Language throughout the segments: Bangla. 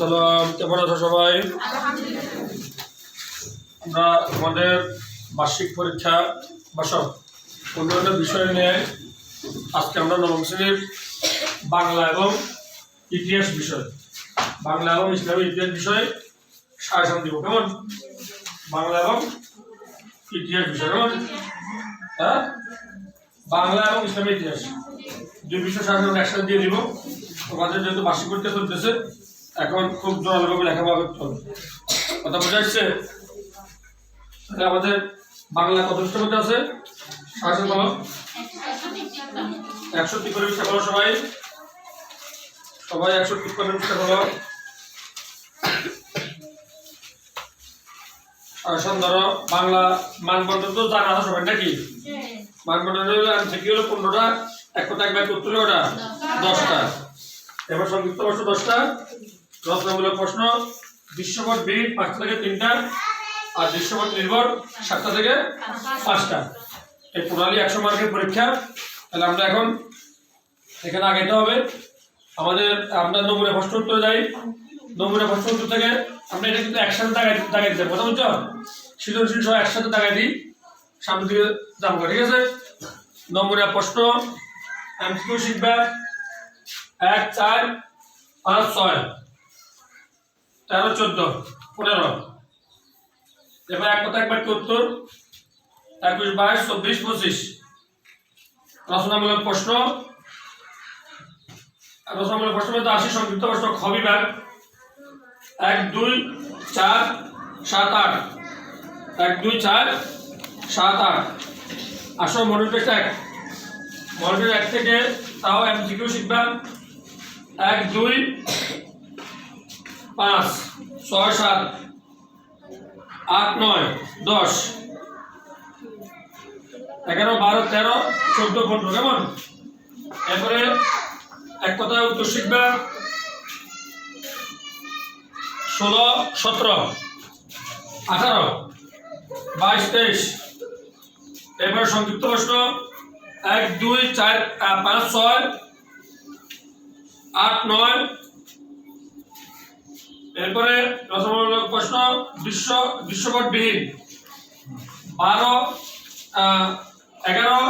সালাম, কেমন আছো সবাই? আমরা আমাদের বার্ষিক পরীক্ষা বাসক অন্যান্য বিষয় নিয়ে আজকে আমরা নবম শ্রেণির বাংলা এবং ইতিহাস বিষয়, বাংলা এবং ইসলামী ইতিহাস বিষয়ে সাজেশন দিব। কেমন? বাংলা এবং ইতিহাস বিষয়, কেমন? হ্যাঁ? বাংলা এবং ইসলামী ইতিহাস। দুই বিষয় সাজেশন একসাথে দিয়ে দিব। তোমাদের যেহেতু বার্ষিক পরীক্ষা চলতেছে এখন খুব জোরালোভাবে করতে হবে কথা বোঝা যাচ্ছে? তাহলে আমাদের বাংলা কত মধ্যে আছে? বলো একশো করে পৃষ্ঠা সবাই। সবাই একশো করে পৃষ্ঠা বলো। সাজেশন ধরো। বাংলা মানবন্ধন তো জানা আছে সবাই নাকি? মানবন্ধন হলো আমি থেকে হলো পনেরোটা। এক কথা এক ব্যাগ উত্তর হলো ওটা দশটা। এবার সংযুক্ত প্রশ্ন দশটা। রচনামূলক প্রশ্ন দৃশ্যপট বি পাঁচটা থেকে তিনটা আর দৃশ্যপট নির্ভর সাতটা থেকে পাঁচটা। এই প্রণালী একশো মার্কের পরীক্ষা। তাহলে আমরা এখন এখানে আগাইতে হবে। আমাদের আপনার নমুনা প্রশ্ন উত্তরে যাই নমুনা প্রশ্ন উত্তর থেকে আমরা এটা কিন্তু একসাথে দাগাই দাগাই দিতে কথা বুঝছ সৃজনশীল সহ একসাথে দাগাই দিই। সামনের দিকে যাব, ঠিক আছে? নমুনা প্রশ্ন এমসিকিউ শিখবে। এক, চার, পাঁচ, ছয়। তেরো চোদ্দ, পনেরো। এবার এক কথা একবার উত্তর? একুশ বাইশ, চব্বিশ, পঁচিশ। রচনামূলক প্রশ্ন। রচনামূলক প্রশ্ন মধ্যে আসি সংযুক্ত প্রশ্ন, খ বিভাগ। এক, দুই, চার, সাত, আট। এক, দুই, চার, সাত, আট। আসো মডেল এক। মডেল এক থেকে তাও এমসিকিউ শিখবা। এক, দুই পাঁচ, ছয়, সাত, আট, নয়, দশ। এগারো, বারো, তেরো, চোদ্দ, পনেরো, কেমন? এরপরে এক কথায় উত্তর শিখবে। ষোলো, সতেরো, আঠারো, বাইশ, তেইশ। এরপরে সংযুক্ত প্রশ্ন। এক, দুই, চার পাঁচ, ছয়, আট, নয় এরপরে রচনামূলক প্রশ্ন দৃশ্য দৃশ্যপটবিহীন বারো এগারো,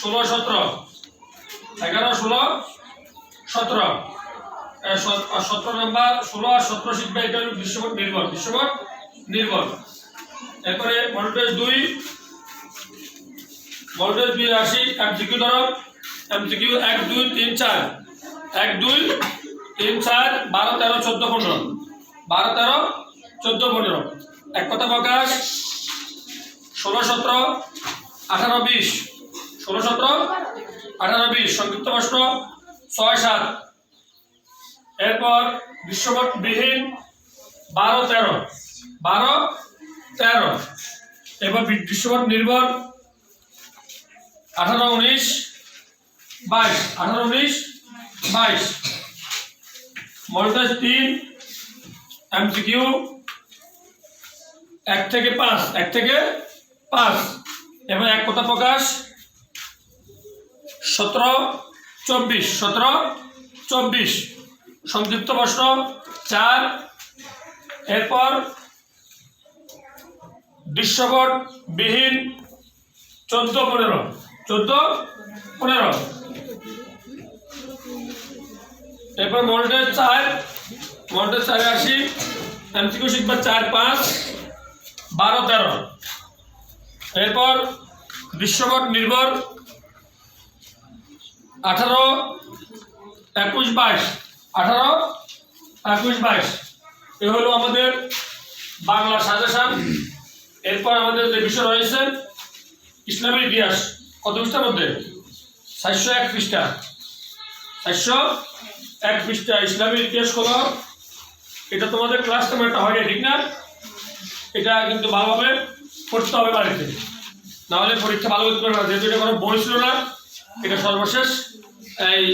ষোলো, সতেরো। এগারো, ষোলো, সতেরো। সতেরো নাম্বার, ষোলো আর সতেরো শিখবে, এটা হলো দৃশ্যপট নির্ভর দৃশ্যপট নির্ভর। এরপরে মডেল দুই মডেল দুই আসি এমসিকিউ ধরো এমসিকিউ এক, দুই, তিন, চার। এক দুই তিন চার বারো তেরো চোদ্দ পনেরো। বারো তেরো চোদ্দ পনেরো। এক কথা প্রকাশ, ষোলো সতেরো, আঠারো বিশ। ষোলো সতেরো, আঠারো বিশ। সংযুক্ত প্রশ্ন, ছয় সাত। এরপর বিশ্বপট বিহীন বারো তেরো। বারো তেরো। এবার বি- বিশ্বপট নির্ভর, আঠারো উনিশ, বাইশ। আঠারো উনিশ বাইশ। মডেল তিন এমসিকিউ এক থেকে পাঁচ, এক থেকে পাঁচ। এবং এক কথা প্রকাশ। সতেরো, চব্বিশ সতেরো, চব্বিশ। সংযুক্ত প্রশ্ন, চার। এরপর দৃশ্যপট বিহীন চোদ্দ পনেরো চোদ্দ পনেরো। এরপর মডেল চার মডেল চারে আসি এমসিকিউ শিখবা চার, পাঁচ, বারো, তেরো। এরপর দৃশ্যপট নির্ভর, আঠারো, একুশ, বাইশ। আঠারো, একুশ, বাইশ। এ হলো আমাদের বাংলা সাজেশন। এরপর আমাদের যে বিষয় রয়েছে, ইসলামী ইতিহাস। কত পৃষ্ঠার মধ্যে? চারশো এক পৃষ্ঠা। চারশো এক পৃষ্ঠা ইসলামী ইতিহাস হলো এটা তোমাদের ক্লাস তেমন একটা হয় ঠিক না? এটা কিন্তু ভালোভাবে পড়তে হবে বাড়িতে। নাহলে পরীক্ষা ভালো করতে পারবে না, যেহেতু এটা কোনো বই ছিল না, এটা সর্বশেষ। এই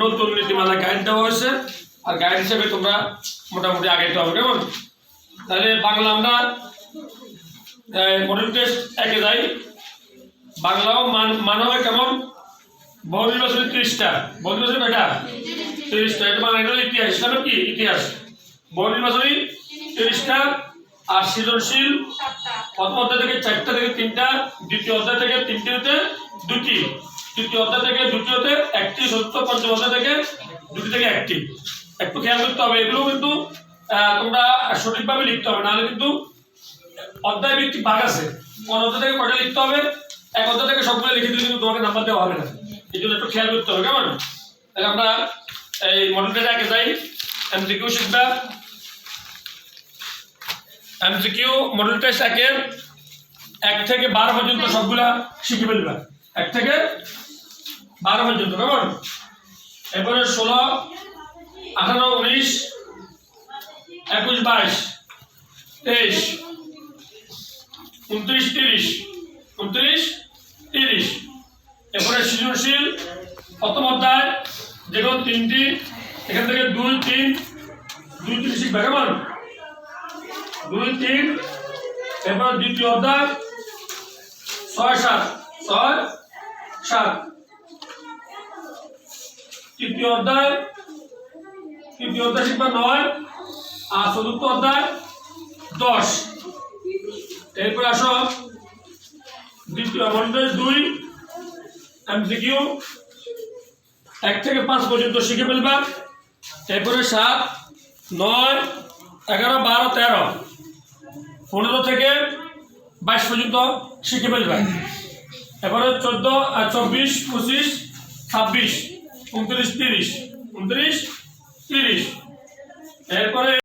নতুন নীতিমালা গাইড দেওয়া হয়েছে, আর গাইড হিসেবে তোমরা মোটামুটি আগাইতে হবে, কেমন? তাহলে বাংলা আমরা মডেল টেস্ট একে যাই বাংলাও মান মান হবে কেমন? বহু নির্বাচনী ত্রিশটা। বহু নির্বাচনী কয়টা? তিরিশটা। এটা মানে ইতিহাস। ইসলামের কি? ইতিহাস। বহু নির্বাচনী তিরিশটা, আর সৃজনশীল প্রথম অধ্যায় থেকে চারটা থেকে তিনটা, দ্বিতীয় অধ্যায় থেকে তিনটিতে দুটি। তৃতীয় অধ্যায় থেকে দুটিতে একটি সত্য পঞ্চম অধ্যায় থেকে দুটি থেকে একটি। একটু খেয়াল করতে হবে, এগুলো কিন্তু তোমরা সঠিকভাবে লিখতে হবে। নাহলে কিন্তু অধ্যায় ভিত্তিক ভাগ আছে। কোন অধ্যায় থেকে কয়টা লিখতে হবে? এক অধ্যায় থেকে সবগুলো লিখে দিলে কিন্তু তোমাকে নাম্বার দেওয়া হবে না। জন্য একটু খেয়াল করতে হবে, কেমন? তাহলে আমরা এই মডেলটা আগে যাই। এমসিকিউ শিখবা। এমসিকিউ মডেল টেস্ট একে এক থেকে বারো পর্যন্ত সবগুলা শিখে ফেলবা। এক থেকে বারো পর্যন্ত, কেমন? এরপরে ষোলো, আঠারো, উনিশ, একুশ, বাইশ, তেইশ, উনত্রিশ, তিরিশ উনত্রিশ, তিরিশ। এরপরে সৃজনশীল, প্রথম অধ্যায় যেগুলো তিনটি, এখান থেকে দুই, তিন দুই, তিন শিখবে কেমন দুই, তিন, এরপর দ্বিতীয় অধ্যায়, ছয়, সাত ছয়, সাত। তৃতীয় অধ্যায় তৃতীয় অধ্যায় শিখবা নয়, আর চতুর্থ অধ্যায় দশ। এরপর আসো, দ্বিতীয় মন্ডল দুই এমসিকিউ এক থেকে পাঁচ পর্যন্ত শিখে ফেলবা। এরপরে সাত, নয়, এগারো, বারো, তেরো। পনেরো থেকে বাইশ পর্যন্ত শিখে ফেলবা। এরপরে চোদ্দ আর চব্বিশ, পঁচিশ, ছাব্বিশ, উনত্রিশ, তিরিশ উনত্রিশ, তিরিশ। এরপরে